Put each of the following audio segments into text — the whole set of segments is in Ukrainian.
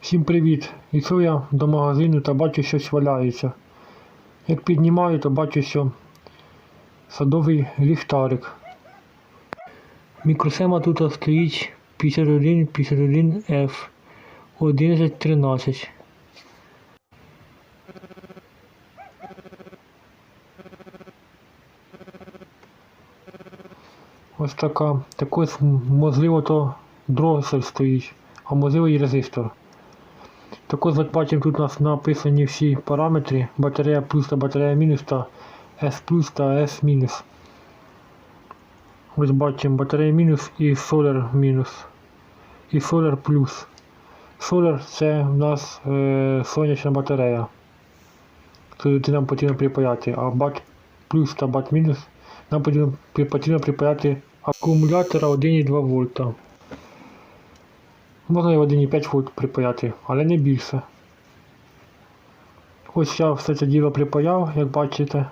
Всім привіт! Йшов я до магазину та бачу, щось валяється. Як піднімаю, то бачу, що садовий ліхтарик. Мікросема тут стоїть 51 51 F 1113. Ось така. Так ось, можливо, то дросель стоїть, а можливо і резистор. Так ось бачимо, тут у нас написані всі параметри. Батарея плюс та батарея мінус та S плюс та S мінус. Ось бачимо батарея мінус і Solar мінус. І Solar плюс. Solar це в нас е, сонячна батарея. Туди нам потрібно припаяти, а бат плюс та бат мінус нам потрібно припаяти акумулятора 1,2 вольта. Можна і 1,5 вольт припаяти, але не більше. Ось я все це діло припаяв, як бачите.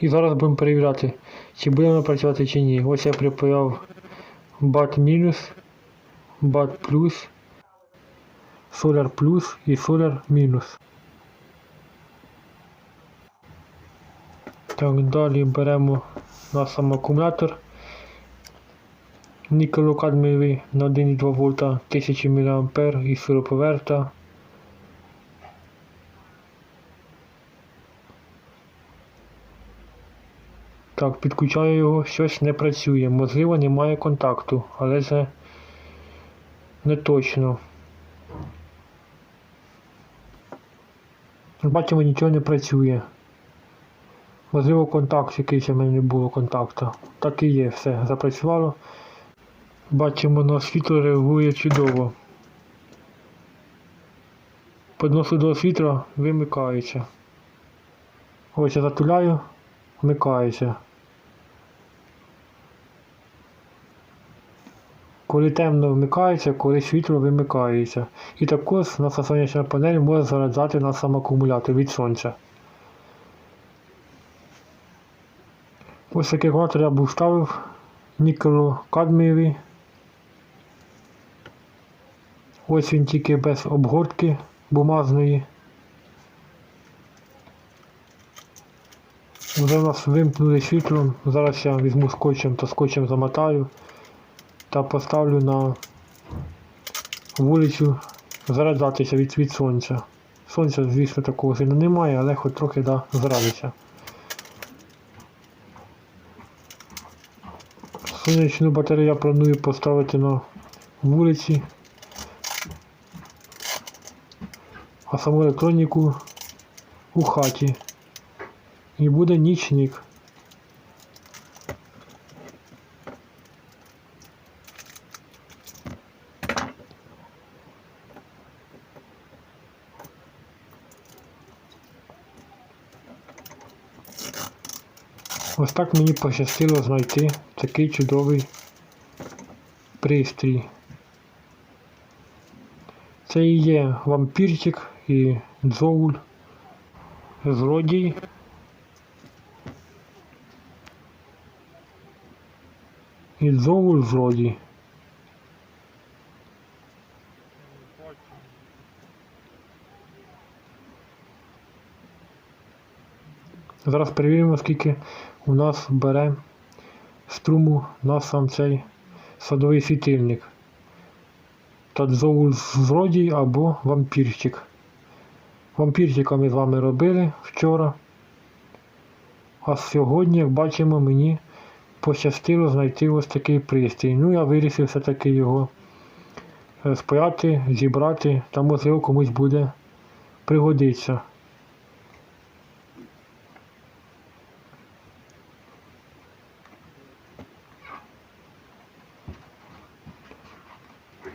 І зараз будемо перевіряти, чи буде воно працювати чи ні. Ось я припаяв бат мінус, бат плюс, соляр плюс і соляр мінус. Так, далі беремо наш сам акумулятор. Нікелокадмієвий на 1,2 вольта 1000 мА і сироповерта. Так, підключаю його, щось не працює. Можливо, немає контакту, але це не точно. Бачимо, нічого не працює. Можливо, контакт якийсь у мене не було контакту. Так і є, все, запрацювало. Бачимо, на світло реагує чудово. Подношу до світла, вимикається. Ось я затуляю, вмикається. Коли темно вмикається, коли світло вимикається. І також наша сонячна панель може заряджати на сам акумулятор від сонця. Ось такий акумулятор я був ставив нікелокадмієвий. Ось він тільки без обгортки бумажної. Вже у нас вимкнули світло. Зараз я візьму скотчем та скотчем замотаю та поставлю на вулицю заряджатися від, від сонця. Сонця, звісно, такого сильно немає, але хоч трохи да, зарадиться. Сонячну батарею я планую поставити на вулиці, а саму електроніку у хаті. І буде нічник. Ось так мені пощастило знайти такий чудовий пристрій. Це і є вампірчик і дзоуль, злодій. І дзоуль злодій. Зараз перевіримо, скільки у нас бере струму на сам цей садовий світильник. Та дзоуль злодій або вампірчик. Вампірчика ми з вами робили вчора. А сьогодні, як бачимо, мені пощастило знайти ось такий пристрій. Ну, я вирішив все-таки його е, спаяти, зібрати, та можливо комусь буде пригодиться.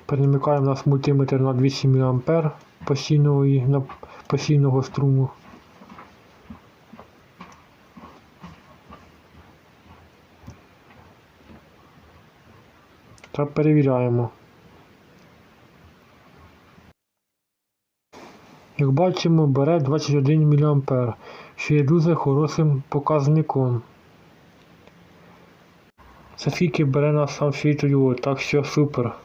Перемикаємо у нас мультиметр на 200 мА на постійного струму. Та перевіряємо. Як бачимо, бере 21 мА, що є дуже хорошим показником. Це скільки бере на сам світло, так що супер.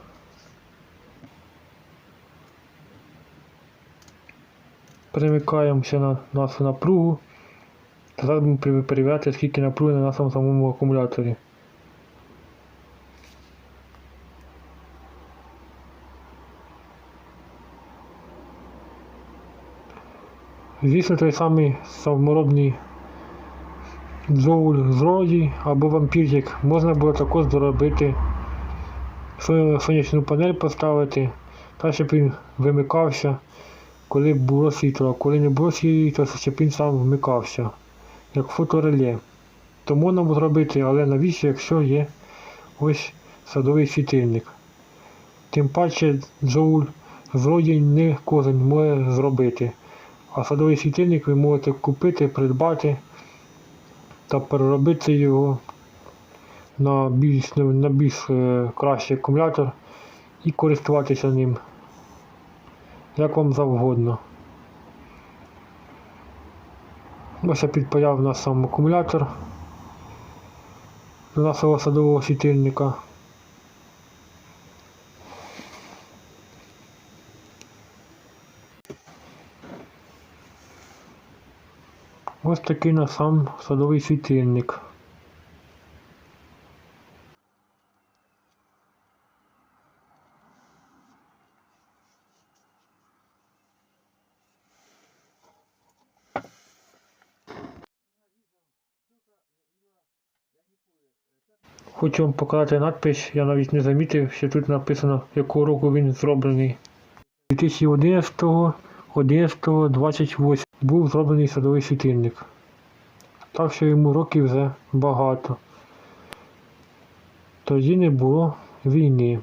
Перемикаємося на нашу напругу. Зараз будемо пере- перевіряти, скільки напруги на нашому самому акумуляторі. Звісно, той самий саморобний джоуль з роді або вампірчик можна було також зробити со- сонячну панель поставити, так щоб він вимикався, коли було світло, а коли не було світла, щоб він сам вмикався, як фотореле. То можна було зробити, але навіщо, якщо є ось садовий світильник. Тим паче джоуль з роді не кожен може зробити. А садовий світильник ви можете купити, придбати та переробити його на більш, на більш е, кращий акумулятор і користуватися ним як вам завгодно. Ось я підпаяв на сам акумулятор до нашого садового світильника. Ось такий на сам садовий світильник. Хочу вам показати надпис, я навіть не замітив, що тут написано, якого року він зроблений. 2011 11 28 був зроблений садовий світильник. Так що йому років вже багато. Тоді не було війни.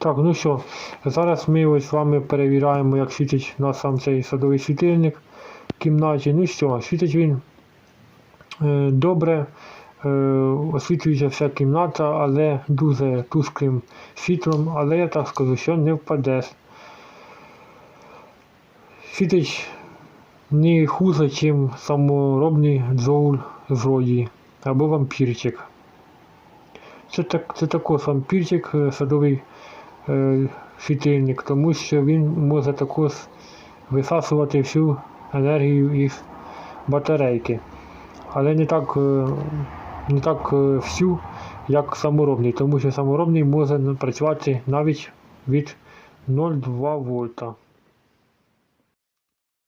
Так, ну що, зараз ми ось з вами перевіряємо, як світить у нас сам цей садовий світильник в кімнаті. Ну що, світить він е, добре, е, освітлюється вся кімната, але дуже тусклим світлом, але я так скажу, що не впаде. Світить не хуже, ніж саморобний джоуль з роді або вампірчик. Це, так, це також вампірчик, е, садовий світильник, тому що він може також висасувати всю енергію із батарейки. Але не так, е, не так е, всю, як саморобний, тому що саморобний може працювати навіть від 0,2 вольта.